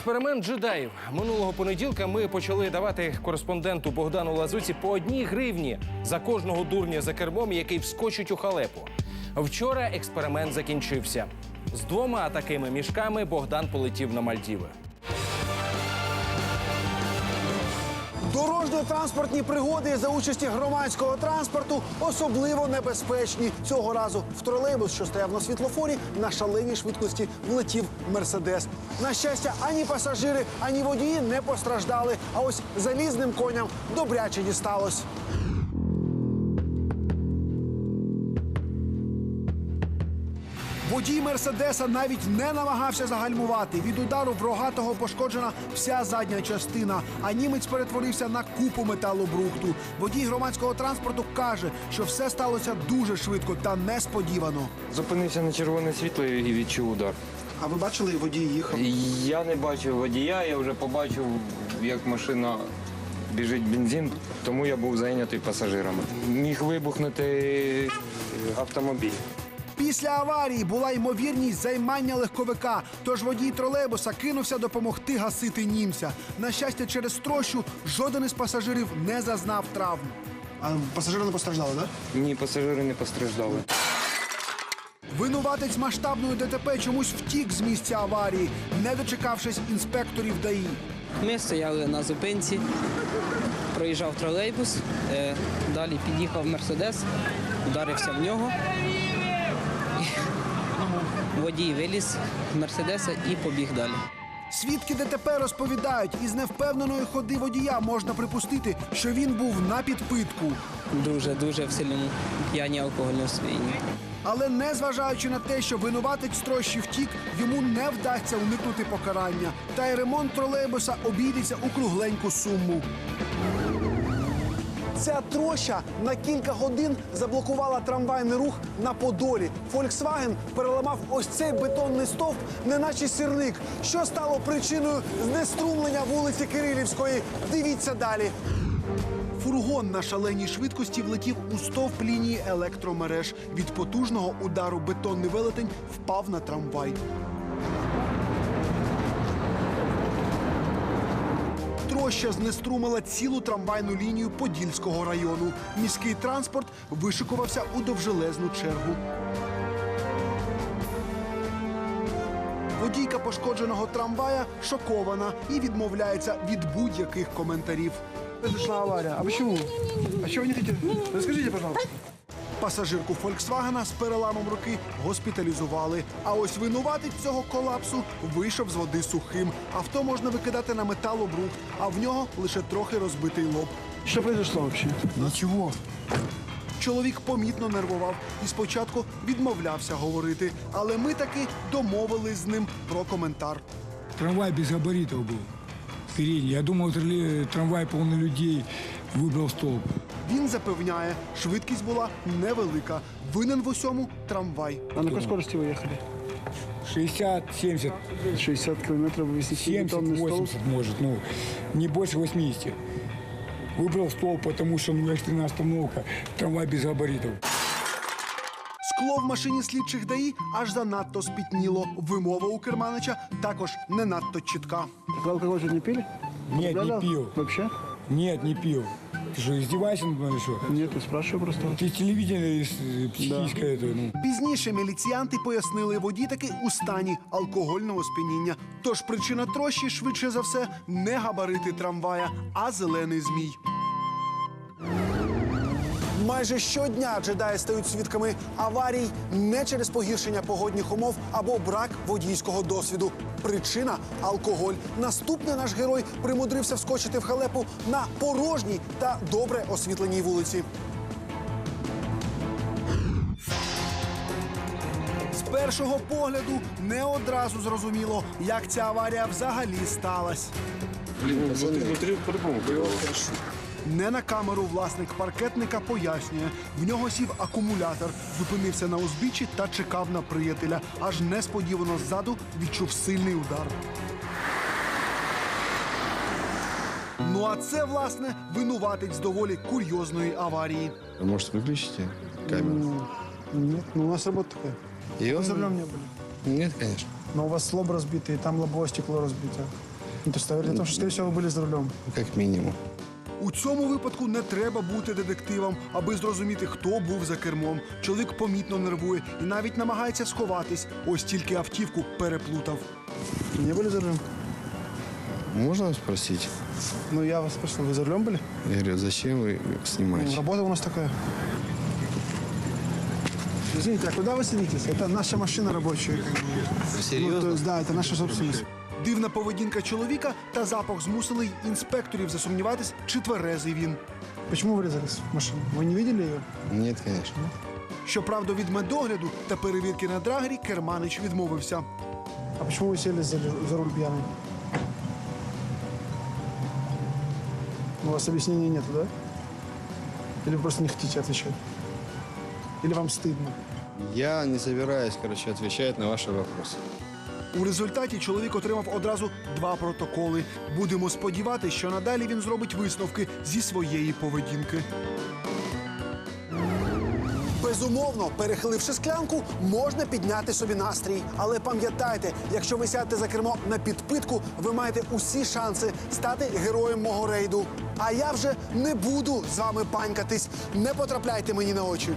Експеримент джедаїв. Минулого понеділка ми почали давати кореспонденту Богдану Лазуці по одній гривні за кожного дурня за кермом, який вскочить у халепу. Вчора експеримент закінчився. З двома такими мішками Богдан полетів на Мальдіви. Дорожньо-транспортні пригоди за участі громадського транспорту особливо небезпечні. Цього разу в тролейбус, що стояв на світлофорі, на шаленій швидкості влетів мерседес. На щастя, ані пасажири, ані водії не постраждали. А ось залізним коням добряче дісталось. Водій мерседеса навіть не намагався загальмувати. Від удару в рогатого пошкоджена вся задня частина, а німець перетворився на купу металобрухту. Водій громадського транспорту каже, що все сталося дуже швидко та несподівано. Зупинився на червоне світло і відчув удар. А ви бачили, водій їхав? Я не бачив водія, я вже побачив, як машина біжить бензин, тому я був зайнятий пасажирами. Міг вибухнути автомобіль. Після аварії була ймовірність займання легковика. Тож водій тролейбуса кинувся допомогти гасити німця. На щастя, через трощу жоден із пасажирів не зазнав травм. А пасажири не постраждали, так? Ні, пасажири не постраждали. Винуватець масштабної ДТП чомусь втік з місця аварії, не дочекавшись інспекторів ДАІ. Ми стояли на зупинці, проїжджав тролейбус, е, далі під'їхав Мерседес, ударився в нього. Водій виліз з Мерседеса і побіг далі. Свідки ДТП розповідають, із невпевненої ходи водія можна припустити, що він був на підпитку. Дуже дуже в сильному п'яні алкогольному сп'янінні. Але незважаючи на те, що винуватець трощі втік, йому не вдасться уникнути покарання. Та й ремонт тролейбуса обійдеться у кругленьку суму. Ця троща на кілька годин заблокувала трамвайний рух на Подолі. Фольксваген переламав ось цей бетонний стовп, неначе сірник, що стало причиною знеструмлення вулиці Кирилівської. Дивіться далі. Фургон на шаленій швидкості влетів у стовп лінії електромереж. Від потужного удару бетонний велетень впав на трамвай. Троща знеструмила цілу трамвайну лінію Подільського району. Міський транспорт вишикувався у довжелезну чергу. Водійка пошкодженого трамвая шокована і відмовляється від будь-яких коментарів. Произошла аварія. А чому? А чого ви не хотите? Расскажите, пожалуйста. Пасажирку Фольксвагена з переламом руки госпіталізували. А ось винуватець цього колапсу вийшов з води сухим. Авто можна викидати на металобрухт, а в нього лише трохи розбитий лоб. Что произошло вообще? Нічого. Чоловік помітно нервував і спочатку відмовлявся говорити, але ми таки домовились з ним про коментар. Трамвай без габаритов был. Передний. Я думал, тролле- трамвай полный людей выбрал столб. Він запевняє, швидкість була невелика. Винен в усьому трамвай. А на какой скорости вы ехали? 60, 70, 60 километров вы снесли 70, бетонный столб. 80 может. Ну, не больше 80. Выбрал столб, потому что ну, экстренная остановка. Трамвай без габаритов. Скло в машині слідчих ДАІ аж занадто спітніло. Вимова у керманича також не надто чітка. Вы алкоголь же не пили? Нет, не Употреблял? пил. Вообще? Нет, не пил. Ты что, издеваешься надо мной или что? Нет, я спрашиваю просто. Ты телевидение э, психическое это, ну. Пізніше міліціянти пояснили, водій таки у стані алкогольного сп'яніння. Тож причина трощі швидше за все не габарити трамвая, а зелений змій. Майже щодня джедаї стають свідками аварій не через погіршення погодних умов або брак водійського досвіду. Причина алкоголь. Наступний наш герой примудрився вскочити в халепу на порожній та добре освітленій вулиці. З першого погляду не одразу зрозуміло, як ця аварія взагалі сталася. Не на камеру власник паркетника пояснює, в нього сів акумулятор, зупинився на узбіччі та чекав на приятеля. Аж несподівано ззаду відчув сильний удар. Ну а це, власне, винуватець доволі курйозної аварії. Может, выключите камеру? Нет, ну у нас работа такая. И Вы он... за рулем не были. Нет, конечно. Но у вас лоб разбитый, и там лобовое стекло разбито. Ну, то есть говорит о том, что, скорее всего, вы были за рулем. Как минимум. У цьому випадку не треба бути детективом, аби зрозуміти, хто був за кермом. Чоловік помітно нервує і навіть намагається сховатись. Ось тільки автівку переплутав. Не були за рулем? Можно спросить? Ну, я вас спросил, вы за рулем были? Я говорю, зачем вы снимаете? Работа у нас такая. Извините, а куда вы садитесь? Это наша машина рабочая. Серьезно? Ну, то есть, да, это наша собственность. Дивна поведінка чоловіка та запах змусили й інспекторів засумніватись, чи тверезий він. Почему вы врезались в машину? Вы не видели ее? Нет, конечно. Щоправда, від медогляду та перевірки на драгері Керманич відмовився. А почему вы сели за, за руль пьяный? У вас объяснения нет, да? Или вы просто не хотите отвечать? Или вам стыдно? Я не собираюсь, короче, отвечать на ваши вопросы. У результаті чоловік отримав одразу два протоколи. Будемо сподіватися, що надалі він зробить висновки зі своєї поведінки. Безумовно, перехиливши склянку, можна підняти собі настрій. Але пам'ятайте, якщо ви сядете за кермо на підпитку, ви маєте усі шанси стати героєм мого рейду. А я вже не буду з вами панькатись. Не потрапляйте мені на очі.